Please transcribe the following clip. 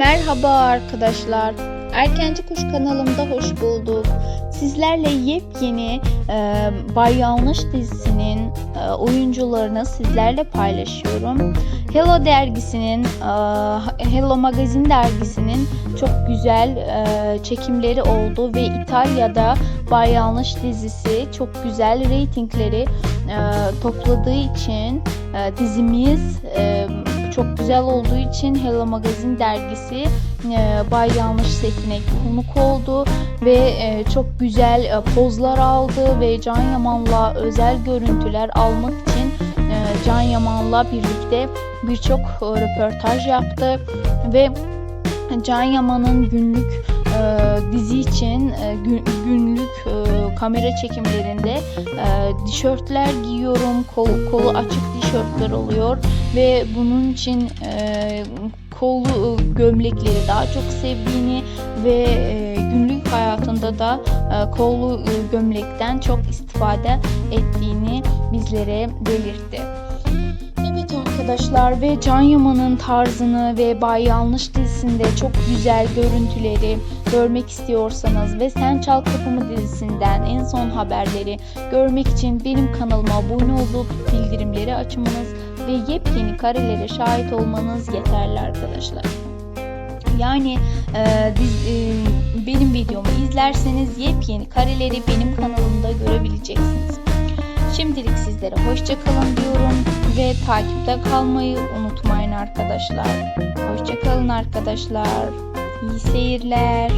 Merhaba arkadaşlar. Erkenci Kuş kanalımda hoş bulduk. Sizlerle yepyeni e, Bay Yanlış dizisinin e, oyuncularını sizlerle paylaşıyorum. Hello dergisinin, e, Hello Magazine dergisinin çok güzel e, çekimleri oldu ve İtalya'da Bay Yanlış dizisi çok güzel reytingleri e, topladığı için e, dizimiz e, çok güzel olduğu için Hello Magazine dergisi e, Bay Yanlış setine konuk oldu ve e, çok güzel e, pozlar aldı ve Can Yaman'la özel görüntüler almak için e, Can Yaman'la birlikte birçok e, röportaj yaptı ve Can Yaman'ın günlük e, dizi için e, gün- günlük e, kamera çekimlerinde e, tişörtler giyiyorum, kol, kolu açık tişörtler oluyor ve bunun için e, kolu e, gömlekleri daha çok sevdiğini ve e, günlük hayatında da e, kollu e, gömlekten çok istifade ettiğini bizlere belirtti. Arkadaşlar ve Can Yaman'ın tarzını ve Bay Yanlış dizisinde çok güzel görüntüleri görmek istiyorsanız ve Sen Çal Kapımı dizisinden en son haberleri görmek için benim kanalıma abone olup bildirimleri açmanız ve yepyeni karelere şahit olmanız yeterli arkadaşlar. Yani e, diz- e, benim videomu izlerseniz yepyeni kareleri benim kanalımda görebileceksiniz. Şimdilik sizlere hoşça kalın diyorum ve takipte kalmayı unutmayın arkadaşlar. Hoşça kalın arkadaşlar. İyi seyirler.